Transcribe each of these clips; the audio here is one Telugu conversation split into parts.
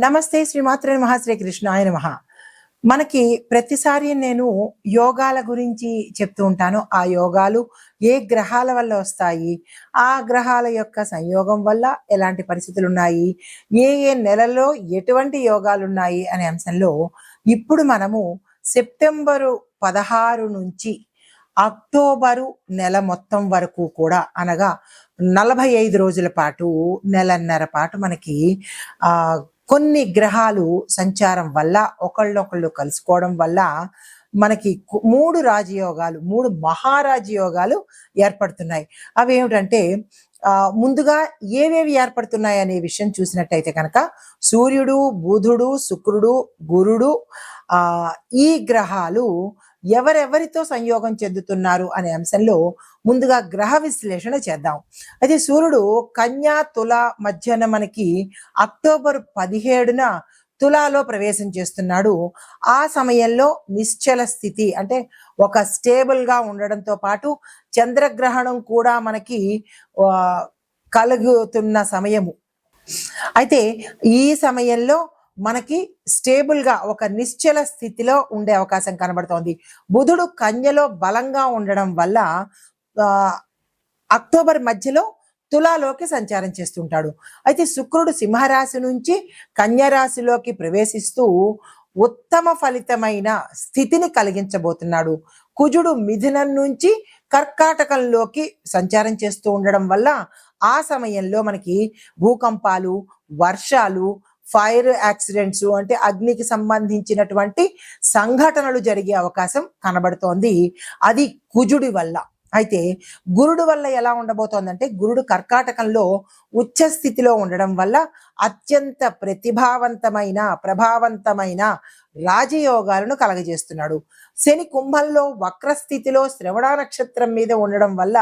నమస్తే శ్రీమాత్రే మహా శ్రీకృష్ణ ఆయన మహా మనకి ప్రతిసారి నేను యోగాల గురించి చెప్తూ ఉంటాను. ఆ యోగాలు ఏ గ్రహాల వల్ల వస్తాయి? ఆ గ్రహాల యొక్క సంయోగం వల్ల ఎలాంటి పరిస్థితులు ఉన్నాయి ఏ ఏ నెలలో ఎటువంటి యోగాలు ఉన్నాయి అనే అంశంలో ఇప్పుడు మనము సెప్టెంబరు పదహారు నుంచి అక్టోబరు నెల మొత్తం వరకు కూడా అనగా నలభై ఐదు రోజుల పాటు నెలన్నర పాటు మనకి ఆ కొన్ని గ్రహాలు సంచారం వల్ల ఒకళ్ళొకళ్ళు కలుసుకోవడం వల్ల మనకి మూడు రాజయోగాలు మూడు మహారాజయోగాలు ఏర్పడుతున్నాయి. అవి ఏమిటంటే ముందుగా ఏవేవి ఏర్పడుతున్నాయి అనే విషయం చూసినట్టయితే కనుక సూర్యుడు బుధుడు శుక్రుడు గురుడు ఈ గ్రహాలు ఎవరెవరితో సంయోగం చెందుతున్నారు అనే అంశంలో ముందుగా గ్రహ విశ్లేషణ చేద్దాం. అయితే సూర్యుడు కన్యా తుల మధ్యన మనకి అక్టోబర్ పదిహేడున తులాలో ప్రవేశం చేస్తున్నాడు. ఆ సమయంలో నిశ్చల స్థితి అంటే ఒక స్టేబుల్గా ఉండడంతో పాటు చంద్రగ్రహణం కూడా మనకి కలుగుతున్న సమయము. అయితే ఈ సమయంలో మనకి స్టేబుల్గా ఒక నిశ్చల స్థితిలో ఉండే అవకాశం కనబడుతోంది. బుధుడు కన్యలో బలంగా ఉండడం వల్ల అక్టోబర్ మధ్యలో తులాలోకి సంచారం చేస్తుంటాడు. అయితే శుక్రుడు సింహరాశి నుంచి కన్యరాశిలోకి ప్రవేశిస్తూ ఉత్తమ ఫలితమైన స్థితిని కలిగించబోతున్నాడు. కుజుడు మిథునం నుంచి కర్కాటకంలోకి సంచారం చేస్తూ ఉండడం వల్ల ఆ సమయంలో మనకి భూకంపాలు వర్షాలు ఫైర్ యాక్సిడెంట్స్ అంటే అగ్నికి సంబంధించినటువంటి సంఘటనలు జరిగే అవకాశం కనబడుతోంది. అది కుజుడి వల్ల. అయితే గురుడు వల్ల ఎలా ఉండబోతోందంటే గురుడు కర్కాటకంలో ఉచ్చ స్థితిలో ఉండడం వల్ల అత్యంత ప్రతిభావంతమైన ప్రభావవంతమైన రాజయోగాలను కలగజేస్తున్నాడు. శని కుంభంలో వక్ర స్థితిలో శ్రవణ నక్షత్రం మీద ఉండడం వల్ల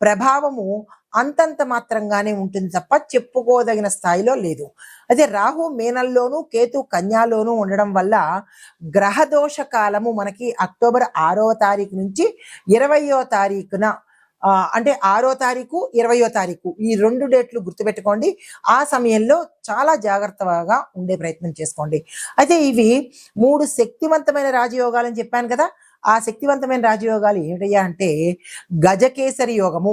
ప్రభావము అంతంత మాత్రంగానే ఉంటుంది తప్ప చెప్పుకోదగిన స్థాయిలో లేదు. అదే రాహు మేనల్లోనూ కేతు కన్యాలోనూ ఉండడం వల్ల గ్రహదోష కాలము మనకి అక్టోబర్ ఆరో తారీఖు నుంచి ఇరవయో తారీఖున అంటే ఆరో తారీఖు ఇరవయో తారీఖు ఈ రెండు డేట్లు గుర్తుపెట్టుకోండి. ఆ సమయంలో చాలా జాగ్రత్తగా ఉండే ప్రయత్నం చేసుకోండి. అయితే ఇవి మూడు శక్తివంతమైన రాజయోగాలని చెప్పాను కదా. ఆ శక్తివంతమైన రాజయోగాలు ఏమిటయ్యా అంటే గజకేసరి యోగము.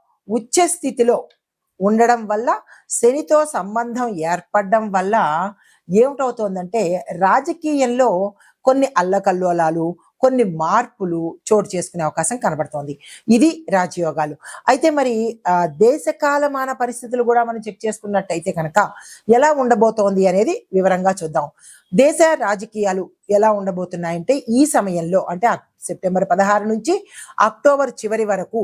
ఉచ్చ స్థితిలో ఉండడం వల్ల శనితో సంబంధం ఏర్పడడం వల్ల ఏమిటవుతోందంటే రాజకీయంలో కొన్ని అల్లకల్లోలాలు కొన్ని మార్పులు చోటు చేసుకునే అవకాశం కనబడుతోంది. ఇది రాజయోగాలు. అయితే మరి దేశకాలమాన దేశ కాలమాన పరిస్థితులు కూడా మనం చెక్ చేసుకున్నట్టయితే కనుక ఎలా ఉండబోతోంది అనేది వివరంగా చూద్దాం. దేశ రాజకీయాలు ఎలా ఉండబోతున్నాయంటే ఈ సమయంలో అంటే సెప్టెంబర్ పదహారు నుంచి అక్టోబర్ చివరి వరకు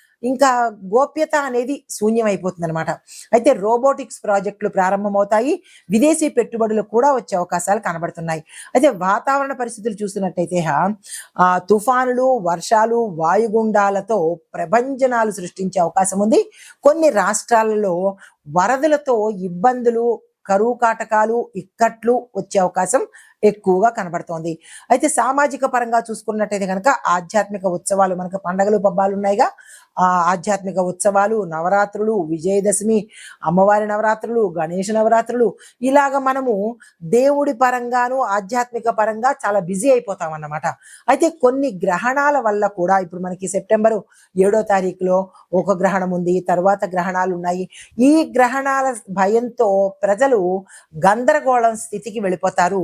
ఇంకా గోప్యత అనేది శూన్యమైపోతుంది అనమాట అయితే రోబోటిక్స్ ప్రాజెక్టులు ప్రారంభమవుతాయి. విదేశీ పెట్టుబడులు కూడా వచ్చే అవకాశాలు కనబడుతున్నాయి. అయితే వాతావరణ పరిస్థితులు చూసినట్టయితే ఆ, తుఫానులు వర్షాలు వాయుగుండాలతో ప్రభంజనాలు సృష్టించే అవకాశం ఉంది. కొన్ని రాష్ట్రాలలో వరదలతో ఇబ్బందులు కరువు కాటకాలు ఇక్కట్లు వచ్చే అవకాశం ఎక్కువగా కనబడుతోంది. అయితే సామాజిక పరంగా చూసుకున్నట్టయితే కనుక ఆధ్యాత్మిక ఉత్సవాలు మనకు పండగలు పబ్బాలు ఉన్నాయిగా. ఆ ఆధ్యాత్మిక ఉత్సవాలు నవరాత్రులు విజయదశమి అమ్మవారి నవరాత్రులు గణేష నవరాత్రులు ఇలాగ మనము దేవుడి పరంగాను ఆధ్యాత్మిక పరంగా చాలా బిజీ అయిపోతాం అన్నమాట అయితే కొన్ని గ్రహణాల వల్ల కూడా ఇప్పుడు మనకి సెప్టెంబరు ఏడో తారీఖులో ఒక గ్రహణం ఉంది తర్వాత గ్రహణాలు ఉన్నాయి. ఈ గ్రహణాల భయంతో ప్రజలు గందరగోళం స్థితికి వెళ్ళిపోతారు.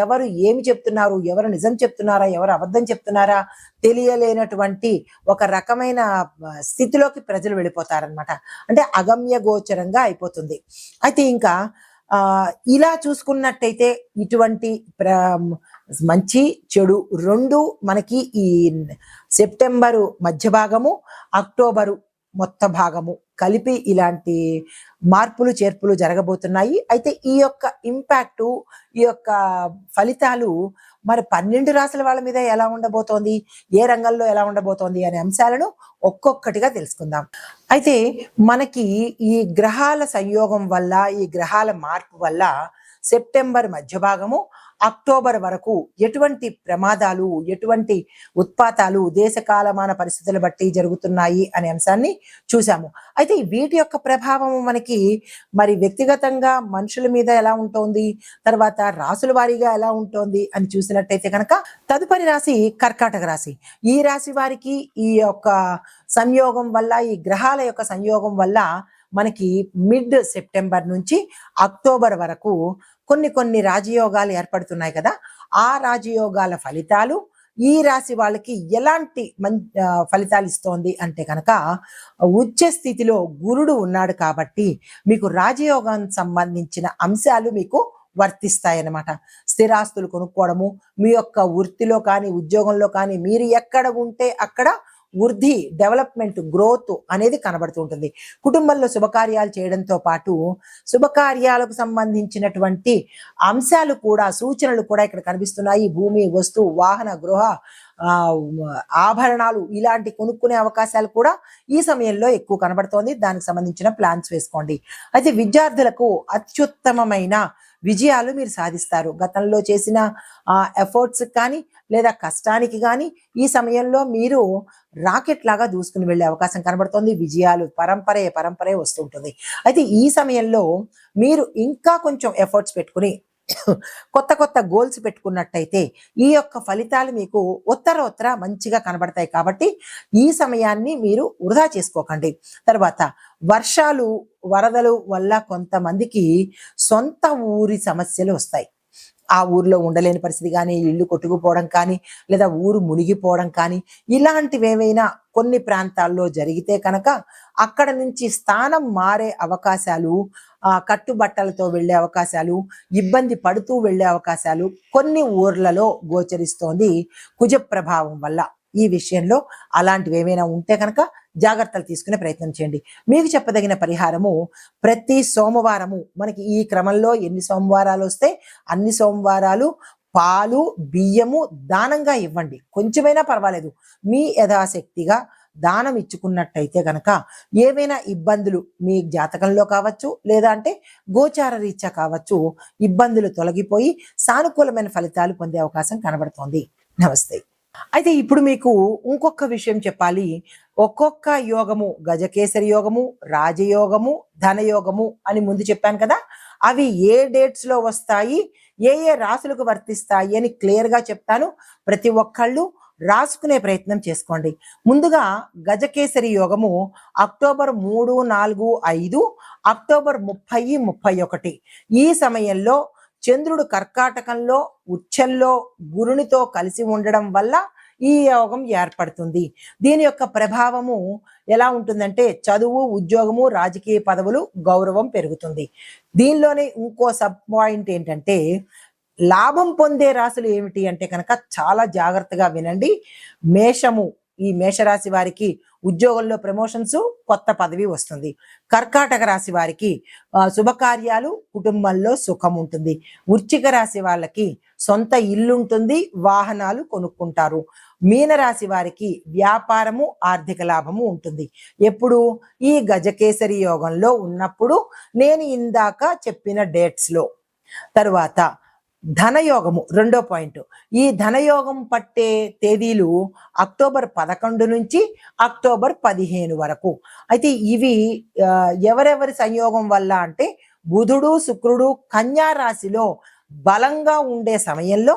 ఎవరు ఏమి చెప్తున్నారు? ఎవరు నిజం చెప్తున్నారా? ఎవరు అబద్ధం చెప్తున్నారా? తెలియలేనటువంటి ఒక రకమైన స్థితిలోకి ప్రజలు వెళ్ళిపోతారనమాట అంటే అగమ్య గోచరంగా అయిపోతుంది. అయితే ఇంకా ఇలా చూసుకున్నట్టయితే ఇటువంటి ప్ర మంచి చెడు రెండు మనకి ఈ సెప్టెంబరు మధ్య భాగము అక్టోబరు మొత్త భాగము కలిపి ఇలాంటి మార్పులు చేర్పులు జరగబోతున్నాయి. అయితే ఈ యొక్క ఇంపాక్టు ఈ యొక్క ఫలితాలు మరి పన్నెండు రాసుల వాళ్ళ మీద ఎలా ఉండబోతోంది? ఏ రంగంలో ఎలా ఉండబోతోంది? అనే అంశాలను ఒక్కొక్కటిగా తెలుసుకుందాం. అయితే మనకి ఈ గ్రహాల సంయోగం వల్ల ఈ గ్రహాల మార్పు వల్ల సెప్టెంబర్ మధ్య భాగము అక్టోబర్ వరకు ఎటువంటి ప్రమాదాలు ఎటువంటి ఉత్పాతాలు దేశ కాలమాన పరిస్థితులు బట్టి జరుగుతున్నాయి అనే అంశాన్ని చూసాము అయితే వీటి యొక్క ప్రభావం మనకి మరి వ్యక్తిగతంగా మనుషుల మీద ఎలా ఉంటుంది తర్వాత రాసుల వారీగా ఎలా ఉంటుంది అని చూసినట్టయితే కనుక తదుపరి రాశి కర్కాటక రాశి. ఈ రాశి వారికి ఈ యొక్క సంయోగం వల్ల ఈ గ్రహాల యొక్క సంయోగం వల్ల మనకి మిడ్ సెప్టెంబర్ నుంచి అక్టోబర్ వరకు కొన్ని కొన్ని రాజయోగాలు ఏర్పడుతున్నాయి కదా. ఆ రాజయోగాల ఫలితాలు ఈ రాశి వాళ్ళకి ఎలాంటి మం ఫలితాలు ఇస్తోంది అంటే కనుక ఉచ్చ స్థితిలో గురుడు ఉన్నాడు కాబట్టి మీకు రాజయోగానికి సంబంధించిన అంశాలు మీకు వర్తిస్తాయన్నమాట. స్థిరాస్తులు కొనుక్కోవడము మీ యొక్క వృత్తిలో కానీ ఉద్యోగంలో కానీ మీరు ఎక్కడ ఉంటే అక్కడ వృద్ధి డెవలప్మెంట్ గ్రోత్ అనేది కనబడుతూ ఉంటుంది కుటుంబంలో శుభకార్యాలు చేయడంతో పాటు శుభకార్యాలకు సంబంధించినటువంటి అంశాలు కూడా సూచనలు కూడా ఇక్కడ కనిపిస్తున్నాయి. భూమి వస్తువు వాహన గృహ ఆభరణాలు ఇలాంటి కొనుక్కునే అవకాశాలు కూడా ఈ సమయంలో ఎక్కువ కనబడుతోంది. దానికి సంబంధించిన ప్లాన్స్ వేసుకోండి. అయితే విద్యార్థులకు అత్యుత్తమమైన విజయాలు మీరు సాధిస్తారు. గతంలో చేసిన ఎఫర్ట్స్ కానీ లేదా కష్టానికి కానీ ఈ సమయంలో మీరు రాకెట్ లాగా దూసుకుని వెళ్ళే అవకాశం కనబడుతోంది. విజయాలు పరంపరే పరంపరే వస్తుంటుంది అయితే ఈ సమయంలో మీరు ఇంకా కొంచెం ఎఫర్ట్స్ పెట్టుకుని కొత్త కొత్త గోల్స్ పెట్టుకున్నట్టయితే ఈ యొక్క ఫలితాలు మీకు ఉత్తర ఉత్తర మంచిగా కనబడతాయి కాబట్టి ఈ సమయాన్ని మీరు వృధా చేసుకోకండి. తర్వాత వర్షాలు వరదలు వల్ల కొంతమందికి సొంత ఊరి సమస్యలు వస్తాయి. ఆ ఊర్లో ఉండలేని పరిస్థితి కానీ ఇల్లు కొట్టుకుపోవడం కానీ లేదా ఊరు మునిగిపోవడం కానీ ఇలాంటివి ఏమైనా కొన్ని ప్రాంతాల్లో జరిగితే కనుక అక్కడ నుంచి స్థానం మారే అవకాశాలు కట్టుబట్టలతో వెళ్ళే అవకాశాలు ఇబ్బంది పడుతూ వెళ్ళే అవకాశాలు కొన్ని ఊర్లలో గోచరిస్తోంది కుజ ప్రభావం వల్ల. ఈ విషయంలో అలాంటివి ఏమైనా ఉంటే కనుక జాగ్రత్తలు తీసుకునే ప్రయత్నం చేయండి. మీకు చెప్పదగిన పరిహారము ప్రతి సోమవారము మనకి ఈ క్రమంలో ఎన్ని సోమవారాలు వస్తే అన్ని సోమవారాలు పాలు బియ్యము దానంగా ఇవ్వండి. కొంచెమైనా పర్వాలేదు. మీ యథాశక్తిగా దానం ఇచ్చుకున్నట్టయితే కనుక ఏవైనా ఇబ్బందులు మీ జాతకంలో కావచ్చు లేదా అంటే గోచార రీత్యా కావచ్చు ఇబ్బందులు తొలగిపోయి సానుకూలమైన ఫలితాలు పొందే అవకాశం కనబడుతోంది. నమస్తే. అయితే ఇప్పుడు మీకు ఇంకొక విషయం చెప్పాలి. ఒక్కొక్క యోగము గజకేసరి యోగము రాజయోగము ధనయోగము అని ముందు చెప్పాను కదా. అవి ఏ డేట్స్లో వస్తాయి? ఏ ఏ రాసులకు వర్తిస్తాయి అని క్లియర్గా చెప్తాను. ప్రతి ఒక్కళ్ళు రాసుకునే ప్రయత్నం చేసుకోండి. ముందుగా గజకేసరి యోగము అక్టోబర్ మూడు నాలుగు ఐదు అక్టోబర్ ముప్పై ముప్పై ఒకటి. ఈ సమయంలో చంద్రుడు కర్కాటకంలో ఉచ్చంలో గురునితో కలిసి ఉండడం వల్ల ఈ యోగం ఏర్పడుతుంది. దీని యొక్క ప్రభావము ఎలా ఉంటుందంటే చదువు ఉద్యోగము రాజకీయ పదవులు గౌరవం పెరుగుతుంది. దీనిలోనే ఇంకో సబ్ పాయింట్ ఏంటంటే లాభం పొందే రాశులు ఏమిటి అంటే కనుక చాలా జాగ్రత్తగా వినండి. మేషము ఈ మేషరాశి వారికి ఉద్యోగంలో ప్రమోషన్స్ కొత్త పదవి వస్తుంది. కర్కాటక రాశి వారికి శుభకార్యాలు కుటుంబంలో సుఖం ఉంటుంది. వృచ్చిక రాశి వాళ్ళకి సొంత ఇల్లు ఉంటుంది వాహనాలు కొనుక్కుంటారు. మీనరాశి వారికి వ్యాపారము ఆర్థిక లాభము ఉంటుంది. ఎప్పుడు? ఈ గజకేసరి యోగంలో ఉన్నప్పుడు నేను ఇందాక చెప్పిన డేట్స్లో తరువాత ధనయోగము రెండో పాయింట్ ఈ ధనయోగం పట్టే తేదీలు అక్టోబర్ పదకొండు నుంచి అక్టోబర్ పదిహేను వరకు. అయితే ఇవి ఎవరెవరి సంయోగం వల్ల అంటే బుధుడు శుక్రుడు కన్యా రాశిలో బలంగా ఉండే సమయంలో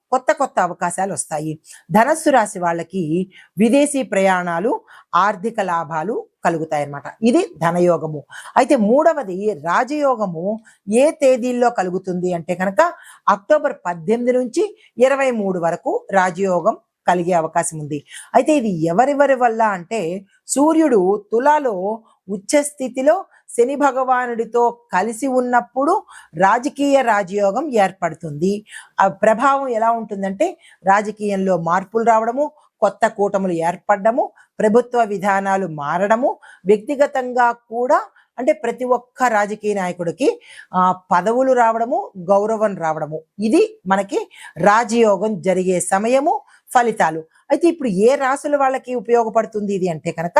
కొత్త కొత్త అవకాశాలు వస్తాయి. ధనస్సు రాశి వాళ్ళకి విదేశీ ప్రయాణాలు ఆర్థిక లాభాలు కలుగుతాయి అన్నమాట ఇది ధనయోగము. అయితే మూడవది రాజయోగము ఏ తేదీల్లో కలుగుతుంది అంటే కనుక అక్టోబర్ పద్దెనిమిది నుంచి ఇరవై మూడు వరకు రాజయోగం కలిగే అవకాశం ఉంది. అయితే ఇది ఎవరెవరి వల్ల అంటే సూర్యుడు తులాలో ఉచ్చ స్థితిలో శని భగవానుడితో కలిసి ఉన్నప్పుడు రాజకీయ రాజయోగం ఏర్పడుతుంది. ఆ ప్రభావం ఎలా ఉంటుందంటే రాజకీయంలో మార్పులు రావడము కొత్త కూటములు ఏర్పడము ప్రభుత్వ విధానాలు మారడము వ్యక్తిగతంగా కూడా అంటే ప్రతి ఒక్క రాజకీయ నాయకుడికి ఆ పదవులు రావడము గౌరవం రావడము. ఇది మనకి రాజయోగం జరిగే సమయము ఫలితాలు. అయితే ఇప్పుడు ఏ రాశుల వాళ్ళకి ఉపయోగపడుతుంది ఇది అంటే కనుక